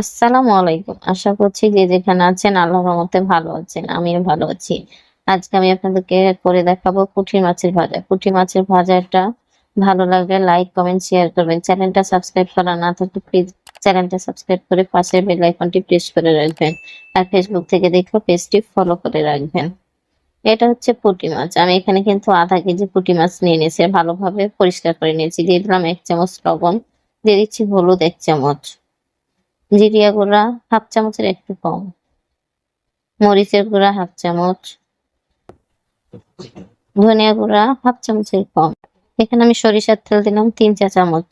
আসসালামু আলাইকুম। আশা করছি যে যেখানে আছেন আল্লাহর রহমতে ভালো আছেন, আমিও ভালো আছি। আজকে আমি আপনাদেরকে করে দেখাবো পুঁটি মাছের ভাজা। পুঁটি মাছের ভাজাটা ভালো লাগলে লাইক, কমেন্ট, শেয়ার করবেন। চ্যানেলটা সাবস্ক্রাইব করা না থাকলে প্লিজ চ্যানেলটা সাবস্ক্রাইব করে পাশের বেল আইকনটি প্রেস করে রাখবেন। আর ফেসবুক থেকে দেখলে পেজটি ফলো করে রাখবেন। এটা হচ্ছে পুঁটি মাছ। আমি এখানে কিন্তু আধা কেজি পুঁটি মাছ নিয়ে নিয়েছি। ভালোভাবে পরিষ্কার করে নিয়েছি। দিয়ে দিলাম এক চামচ লবণ। দিয়ে দিচ্ছি হলুদ এক চামচ। জিরিয়া গুঁড়া হাফ চামচের একটু কম। মরিচের গুঁড়া হাফ চামচ। ধনিয়া গুঁড়া হাফ চামচের কম। এখানে আমি সরিষার তেল দিলাম তিন চা চামচ।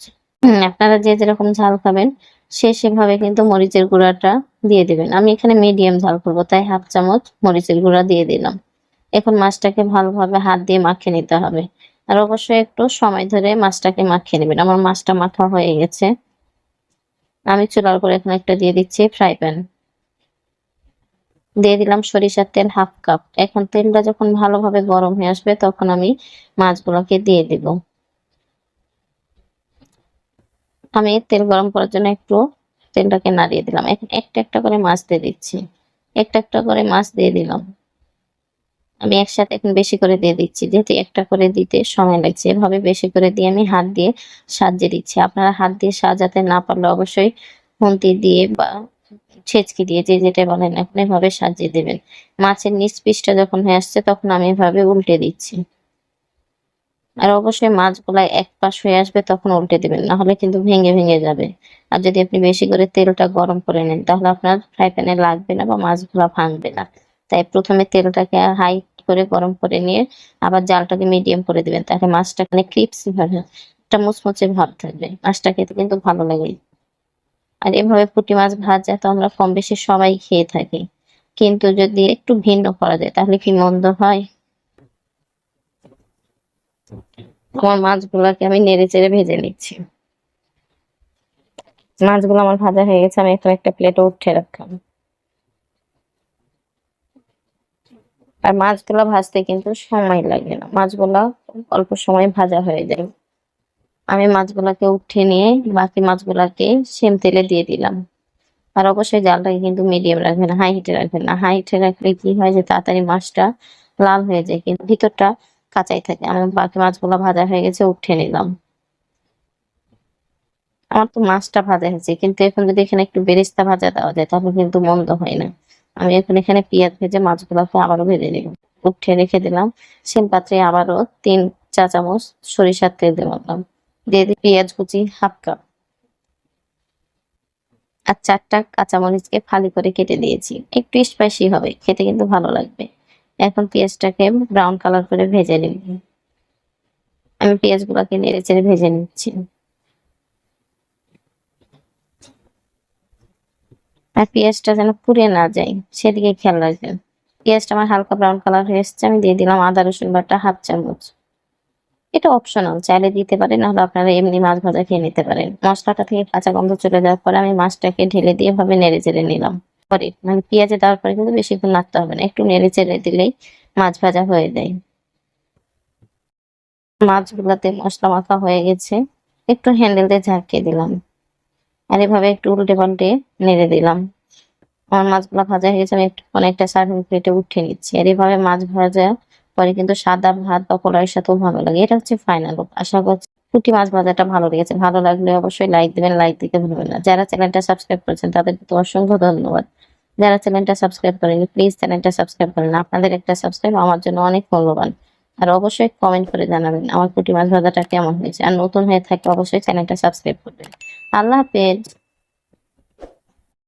আপনারা যে যেরকম ঝাল খাবেন, সে সেভাবে কিন্তু মরিচের গুঁড়াটা দিয়ে দিবেন। আমি এখানে মিডিয়াম ঝাল করব, তাই হাফ চামচ মরিচের গুঁড়া দিয়ে দিলাম। এখন মাছটাকে ভালোভাবে হাত দিয়ে মাখিয়ে নিতে হবে। আর অবশ্যই একটু সময় ধরে মাছটাকে মাখিয়ে নেবেন। আমার মাছটা মাখা হয়ে গেছে। আমি চুলার উপর এখন একটা দিয়ে দিচ্ছি ফ্রাই প্যান দিয়ে দিলাম সরিষার তেল হাফ কাপ এখন তেলটা যখন ভালোভাবে গরম হয়ে আসবে তখন আমি মাছগুলোকে দিয়ে দিব। আমি তেল গরম করার জন্য একটু তেলটাকে নাড়িয়ে দিলাম। এখন একটা একটা করে মাছ দিয়ে দিচ্ছি। একটা একটা করে মাছ দিয়ে দিলাম। আমি একসাথে এখন বেশি করে দিয়ে দিচ্ছি। যেহেতু একটা করে দিতে সময় লাগছে। এভাবে বেশি করে দিয়ে আমি হাত দিয়ে সাজিয়ে দিচ্ছি। আপনারা হাত দিয়ে সাজাতে না পারলে অবশ্যই খুন্তি দিয়ে বা ছেচকি দিয়ে যে যেটা বলেন এখন এভাবে সাজিয়ে দেবেন। মাছের নিচ পিসটা যখন হয়ে আসছে, তখন আমি এভাবে উল্টে দিচ্ছি। আর অবশ্যই মাছগুলা এক পাশ হয়ে আসবে, তখন উল্টে দেবেন। না হলে কিন্তু ভেঙে ভেঙে যাবে। আর যদি আপনি বেশি করে তেলটা গরম করে নেন, তাহলে আপনার ফ্রাই প্যানে লাগবে না বা মাছগুলা ভাঙবে না। তাই প্রথমে তেলটাকে হাই করে গরম করে নিয়ে আবার জালটাকে মিডিয়াম করে দিবেন। তাহলে মাছটা মানে ক্রিপসি ভাবে, একটা মুচমুচে ভাব থাকবে। মাছটা খেতে কিন্তু ভালো লাগে। আর এভাবে পুঁটি মাছ ভাজা তো আমরা কম বেশি সবাই খেয়ে থাকি। কিন্তু যদি একটু ভিন্ন করা যায়, তাহলে কি মন্দ হয়? আমার মাছগুলাকে আমি নেড়ে চেড়ে ভেজে নিচ্ছি। মাছগুলো আমার ভাজা হয়ে গেছে, আমি একটা প্লেটে উঠে রাখলাম। আর মাছগুলো ভাজতে কিন্তু সময় লাগে না। মাছগুলো অল্প সময় ভাজা হয়ে যায়। আমি মাছগুলাকে উঠে নিয়ে বাকি মাছগুলাকে সেম তেলে দিয়ে দিলাম। আর অবশ্যই জালটাকে কিন্তু মিডিয়াম রাখবেন হাই হিটে রাখবেন না। হাই হিটে রাখলে কি হয় যে তাড়াতাড়ি মাছটা লাল হয়ে যায় কিন্তু ভিতরটা কাঁচাই থাকে। আমি বাকি মাছগুলো ভাজা হয়ে গেছে উঠে নিলাম। আমার তো মাছটা ভাজা হয়েছে, কিন্তু এখন যদি এখানে একটু বেরেস্তা ভাজা দেওয়া যায় তাহলে কিন্তু মন্দ হয় না। আমি এখন এখানে পেঁয়াজ ভেজে মাছগুলোকে আবারও ভেজে নিলাম উঠে রেখে দিলাম। সেম পাত্রে আবারও তিন চা চামচ সরিষার তেল দিলাম দিয়ে দিই পেঁয়াজ কুচি হাফ কাপ। আর চারটা কাঁচামরিচকে ফালি করে কেটে দিয়েছি। একটু স্পাইসি হবে, খেতে কিন্তু ভালো লাগবে। এখন পেঁয়াজটাকে ব্রাউন কালার করে ভেজে নিব। আমি পেঁয়াজগুলোকে নেড়ে চেড়ে ভেজে নিচ্ছি। আর পেঁয়াজটা যেন পুড়ে না যায়, সেদিকে খেয়াল রাখবেন। পেঁয়াজটা আমার হালকা ব্রাউন কালার হয়ে এসছে, আমি দিয়ে দিলাম আদা, রসুন বাটা, হাফ চামচ। এটা অপশনাল চাইলে দিতে পারেন, নাহলে আপনারা এমনি মাছ ভাজা খেয়ে নিতে পারেন। মশলাটা থেকে কাঁচা গন্ধ চলে যাওয়ার পরে আমি মাছটাকে ঢেলে দিয়ে ভাবে নেড়ে চেড়ে নিলাম। পরে মানে পেঁয়াজে দেওয়ার পরে কিন্তু বেশিক্ষণ নাড়তে হবে না, একটু নেড়ে চেড়ে দিলেই মাছ ভাজা হয়ে যায়। মাছগুলাতে মশলা মাখা হয়ে গেছে, একটু হ্যান্ডেল দিয়ে ঝাঁকিয়ে দিলাম। আর এভাবে একটু উল্টে পাল্টে নেড়ে দিলাম। আমার মাছগুলো ভাজা হয়ে গেছে, আমি একটু অনেকটা সার্ভিং প্লেটে উঠে নিচ্ছি। আর এভাবে মাছ ভাজা পরে কিন্তু সাদা ভাত বা পোলাওয়ের সাথেও ভালো লাগে। এটা হচ্ছে ফাইনাল আশা করছি পুঁটি মাছ ভাজাটা ভালো লেগেছে। ভালো লাগলে অবশ্যই লাইক দিবেন লাইক দিতে ভুলবেন না। যারা চ্যানেলটা সাবস্ক্রাইব করেছেন তাদেরকে তো অসংখ্য ধন্যবাদ। যারা চ্যানেলটা সাবস্ক্রাইব করেনি প্লিজ চ্যানেলটা সাবস্ক্রাইব করেন। আপনাদের একটা সাবস্ক্রাইব আমার জন্য অনেক মূল্যবান। আর অবশ্যই কমেন্ট করে জানাবেন আমার পুঁটি মাছ ভাজাটা কেমন হয়েছে। আর নতুন হয়ে থাকলে অবশ্যই চ্যানেলটা সাবস্ক্রাইব করবেন। আল্লাহ হাফেজ।